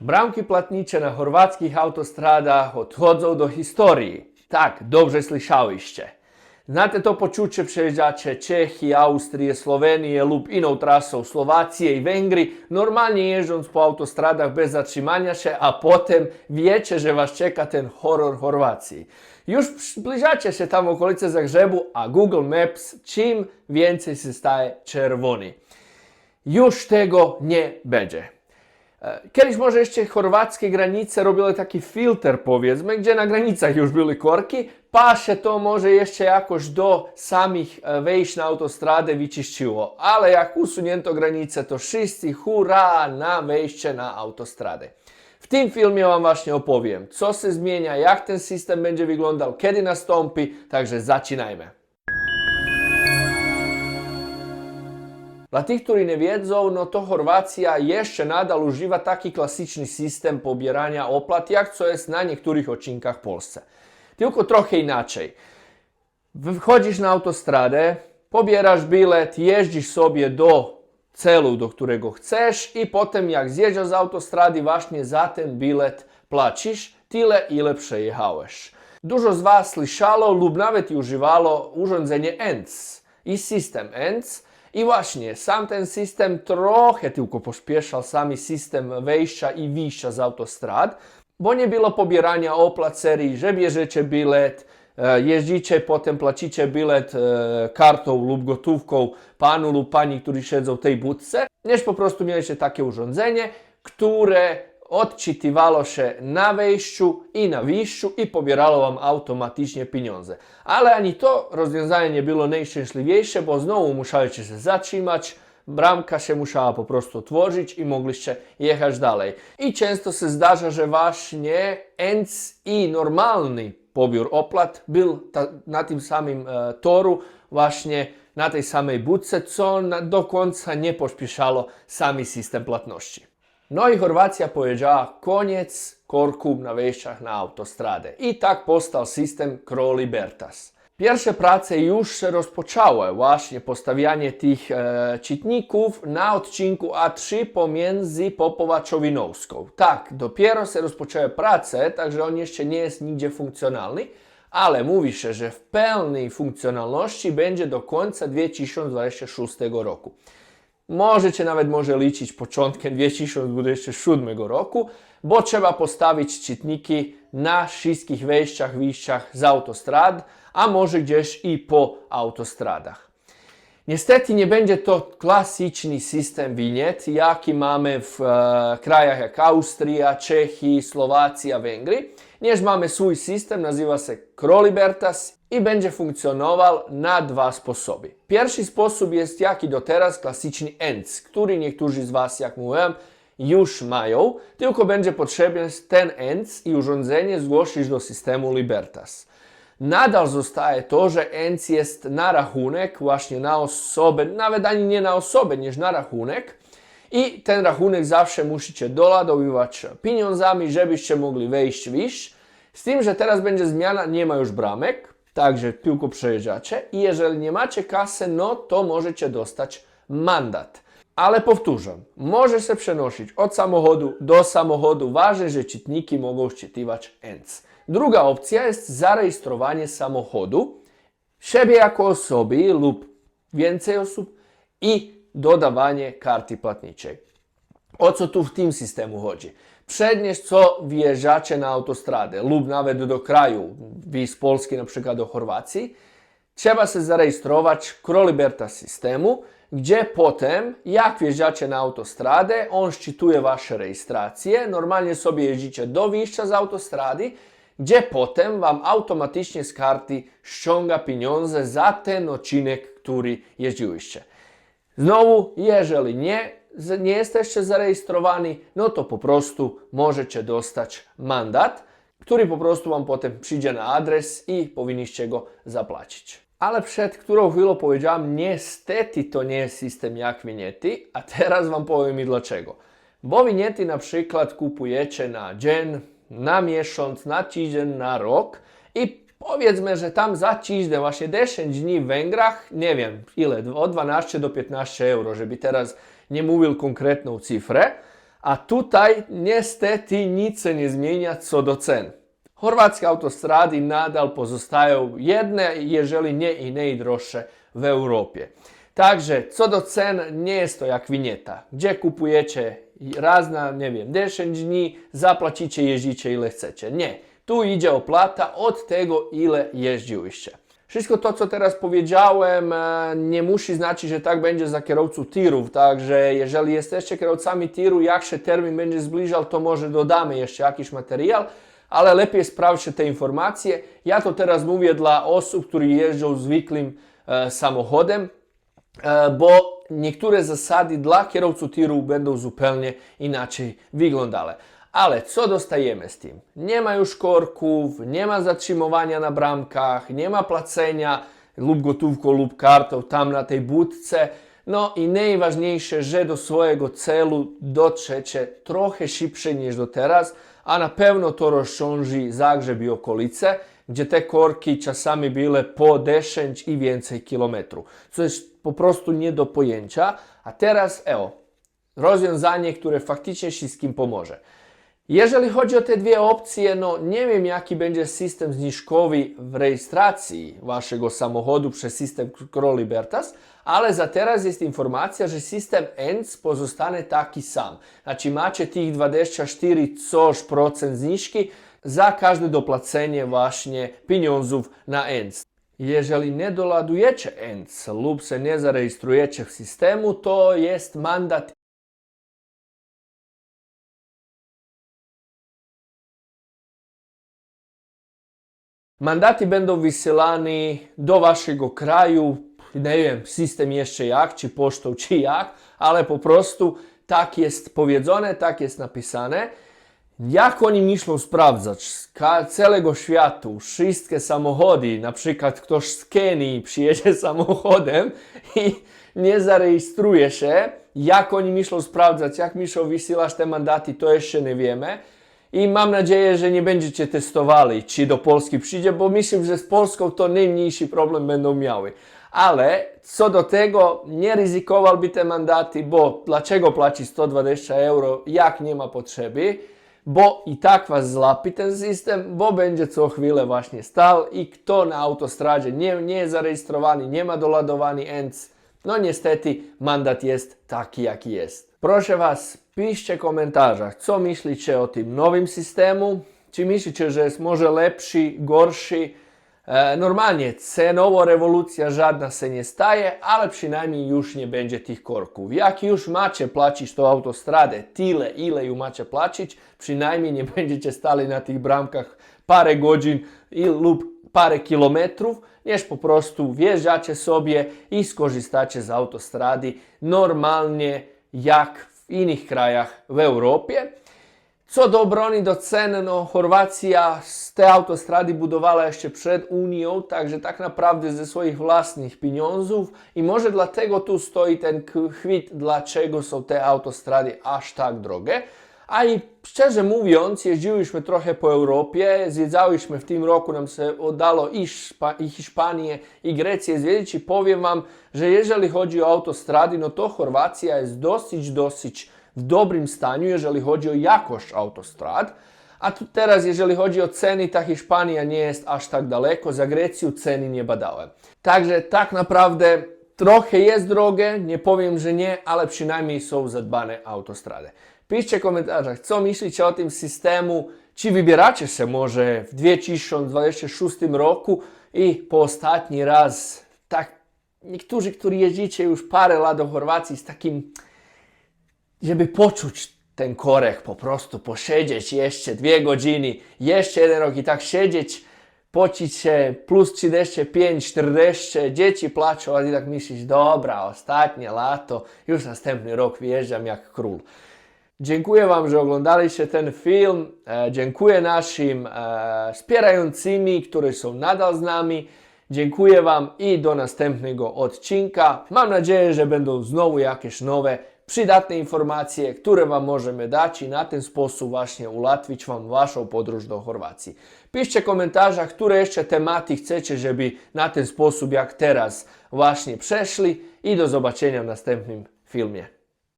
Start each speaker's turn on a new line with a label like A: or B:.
A: Bramki płatnicze na chorwackich autostradach odchodzą do historii. Tak, dobrze słyszeliście. Znate to poczucie przejeżdżacie Čechy, Austrije, Slovenije lub inną trasą Słowacji i Węgrii, normalnie jeżdżąc po autostradach bez zatrzymania się, a potem wiecie, że was czeka ten horror Chorwacji. Już zbliżacie się tam okolice Zagrzebu, a Google Maps czym więcej się staje czerwony. Już tego nie będzie. E, Kiedyś może jeszcze chorwackie granice robiły taki filtr powiedzmy, gdzie na granicach już były korki, pa to może jeszcze jakoś do samych e, wejść na autostradę wyczyściło. Ale jak usunięto granice, to wszyscy hurra na wejście na autostradę. W tym filmie Wam właśnie opowiem, co się zmienia, jak ten system będzie wyglądał, kiedy nastąpi, także zaczynajmy. Dla tych, którzy nie wiedzą, no to Chorwacja jeszcze nadal używa taki klasyczny system pobierania opłat, jak co jest na niektórych odcinkach Polsce. Tylko trochę inaczej. Wchodzisz na autostradę, pobierasz bilet, jeździsz sobie do celu, do którego chcesz i potem jak zjeżdżasz z autostrady właśnie za ten bilet płacisz tyle, ile przejechałeś. Dużo z Was słyszało lub nawet używało urządzenie ENC i system ENC, i właśnie, sam ten system trochę tylko pośpieszał sami system wejścia i wyjścia z autostrad, bo nie było pobierania opłat serii, że bierzecie bilet, e, jeździcie, potem płacicie bilet e, kartą lub gotówką panu lub pani, którzy siedzą w tej budce, niż po prostu mieliście takie urządzenie, które odczytywało się na wejściu i na wyjściu i pobierało wam automatycznie pieniądze. Ale ani to rozwiązanie nie było najszczęśliwsze, bo znowu musieliście się zatrzymać, bramka się musiała po prostu otworzyć i mogliście jechać dalej. I często się zdarza, że właśnie ENC i normalny pobiór opłat był na tym samym e, toru, właśnie na tej samej budce, co na, do końca nie pośpieszało sami system płatności. No i Chorwacja powiedziała koniec korków na wejściach na autostradę. I tak powstał system Cro Libertas. Pierwsze prace już się rozpoczęły, właśnie postawianie tych e, czytników na odcinku A3 pomiędzy Popowa-Czowinowską. Tak, dopiero się rozpoczęły prace, także on jeszcze nie jest nigdzie funkcjonalny, ale mówi się, że w pełnej funkcjonalności będzie do końca 2026 roku. Możecie nawet może liczyć początkiem 2027 roku, bo trzeba postawić czytniki na wszystkich wejściach, wyjściach z autostrad, a może gdzieś i po autostradach. Niestety nie będzie to klasyczny system winiet, jaki mamy w e, krajach jak Austria, Czechy, Słowacja, Węgry, Nież mamy swój sistem, naziva se Krolibertas i będzie funkcjonował na dwa sposoby. Pierwszy sposób jest jak do teraz klasyczny ENC, który niektórzy z Was, jak mówiłem, już mają, tylko będzie potrzebny ten ENC i urządzenie zgłosisz do systemu Libertas. Nadal zostaje to, że ENC jest na rachunek, właśnie na osobę, nawet ani nie na osobę, niż na rachunek, i ten rachunek zawsze musicie doladowywać pieniądzami, żebyście mogli wejść, wyjść. Z tym, że teraz będzie zmiana, nie ma już bramek, także tylko przejeżdżacie i jeżeli nie macie kasy, no to możecie dostać mandat. Ale powtórzę, może się przenosić od samochodu do samochodu, ważne, że czytniki mogą szczytywać ENC. Druga opcja jest zarejestrowanie samochodu, siebie jako osoby lub więcej osób i dodawanie karty płatniczej. O co tu w tym systemu chodzi? Przednieś co wjeżdżacie na autostradę lub nawet do kraju, wy z Polski na przykład do Chorwacji, trzeba się zarejestrować w Croliberta systemu, gdzie potem, jak wjeżdżacie na autostradę, on szczytuje wasze rejestracje, normalnie sobie jeździcie do wyjścia z autostrady, gdzie potem wam automatycznie z karty ściąga pieniądze za ten odcinek, który jeździłyście. Znowu, jeżeli nie, nie jesteście zarejestrowani, no to po prostu możecie dostać mandat, który po prostu Wam potem przyjdzie na adres i powinniście go zapłacić. Ale przed którą chwilą powiedziałem, niestety to nie jest system jak winiety, a teraz Wam powiem i dlaczego. Bo winiety na przykład kupujecie na dzień, na miesiąc, na tydzień, na rok i powiedzmy, że tam za tydzień, właśnie 10 dni w Węgrach, nie wiem ile, od 12 do 15 euro, żeby teraz nie mówił konkretną cyfrę, A tutaj niestety nic se nie zmienia co do cen. Chorvatske autostrady nadal pozostają jedne, jeżeli nie i najdroższe w Europie. Także co do cen, nie jest to jak winieta, gdzie kupujecie raz na, nie wiem, 10 dni, zapłacicie, jeździcie ile chcecie. Nie, tu idzie opłata od tego, ile jeździłyście. Wszystko to, co teraz powiedziałem, e, nie musi znaczyć, że tak będzie za kierowców tirów. Także jeżeli jesteście kierowcami tiru, jak się termin będzie zbliżał, to może dodamy jeszcze jakiś materiał, ale lepiej sprawdźcie te informacje. Ja to teraz mówię dla osób, które jeżdżą zwykłym e, samochodem, e, bo niektóre zasady dla kierowców tiru będą zupełnie inaczej wyglądały. Ale co dostajemy z tym? Nie ma już korków, nie ma zatrzymywania na bramkach, nie ma placenia lub gotówką lub kartą tam na tej budce. No i najważniejsze, że do swojego celu dotrzecie trochę szybciej niż do teraz, a na pewno to rozciąży Zagrzeb i okolice, gdzie te korki czasami były po 10 i więcej kilometrów, co jest po prostu nie do pojęcia. A teraz, evo, rozwiązanie, które faktycznie wszystkim pomoże. Jeżeli chodzi o te dwie opcje, no nie wiem jaki będzie system zniżkowy w rejestracji waszego samochodu przez system Libertas, ale za teraz jest informacja, że system ENC pozostanie taki sam. Znači macie tych 24 coś procent zniżki za każde dopłacenie właśnie pieniądzów na ENC. Jeżeli nie doładujecie ENC lub se nie zarejestrujecie w systemu, to jest mandat Mandati będą wysyłani do waszego kraju, nie wiem, system jeszcze jak, czy pocztą, czy jak, ale po prostu tak jest powiedzone, tak jest napisane. Jak oni myślą sprawdzać? Całego światu, wszystkie samochody, na przykład ktoś z Kenii przyjedzie samochodem i nie zarejestruje się, jak oni myślą sprawdzać, jak myślą wysyłać te mandaty, to jeszcze nie wiemy. I mam nadzieję, że nie będziecie testowali, czy do Polski przyjdzie, bo myślę, że z Polską to najmniejszy problem będą miały. Ale co do tego, nie ryzykowałby te mandaty, bo dlaczego płaci 120 euro, jak nie ma potrzeby? Bo i tak was złapi ten system, bo będzie co chwilę właśnie stał i kto na autostradzie nie, nie jest zarejestrowany, nie ma doładowany ENC, no niestety mandat jest taki jaki jest. Proszę was, piszcie w komentarzach, co myślicie o tym nowym systemu, czy myślicie, że jest może lepszy, gorszy, E, Normalnie cenowo rewolucja żadna się nie staje, ale przynajmniej już nie będzie tych korków. Jak już macie płacić tą autostradę tyle, ile ją macie płacić, przynajmniej nie będziecie stali na tych bramkach parę godzin lub parę kilometrów, niż po prostu wjeżdżacie sobie i skorzystacie z autostrady normalnie jak w innych krajach w Europie. Co do obrony do cen, no Chorwacja z te autostrady budowała jeszcze przed Unią, także tak naprawdę ze swoich własnych pieniądzów i może dlatego tu stoi ten chwyt, dlaczego są te autostrady aż tak drogie. A i szczerze mówiąc, jeździłyśmy trochę po Europie, zwiedzałyśmy w tym roku, nam się udało i, Szpa- i Hiszpanię, i Grecję zwiedzić i powiem Wam, że jeżeli chodzi o autostrady, no to Chorwacja jest dosyć, dosyć w dobrym stanie, jeżeli chodzi o jakość autostrad. A tu teraz, jeżeli chodzi o ceny, ta Hiszpania nie jest aż tak daleko, za Grecją ceny nie badałem. Także tak naprawdę trochę jest drogie, nie powiem, że nie, ale przynajmniej są zadbane autostrady. Piszcie w komentarzach, co myślicie o tym systemu, czy wybieracie się może w 2026 roku i po ostatni raz, tak niektórzy, którzy jeździcie już parę lat do Chorwacji z takim żeby poczuć ten korek, po prostu posiedzieć jeszcze dwie godziny, jeszcze jeden rok i tak siedzieć, pocić się plus 35, 40, dzieci płaczą, a ty tak myślisz, dobra, ostatnie lato, już następny rok wyjeżdżam jak król. Dziękuję Wam, że oglądaliście ten film. E, dziękuję naszym e, wspierającymi, którzy są nadal z nami. Dziękuję Wam i do następnego odcinka. Mam nadzieję, że będą znowu jakieś nowe, przydatne informacje, które Wam możemy dać i na ten sposób właśnie ułatwić Wam Waszą podróż do Chorwacji. Piszcie w komentarzach, które jeszcze tematy chcecie, żeby na ten sposób jak teraz właśnie przeszli i do zobaczenia w następnym filmie.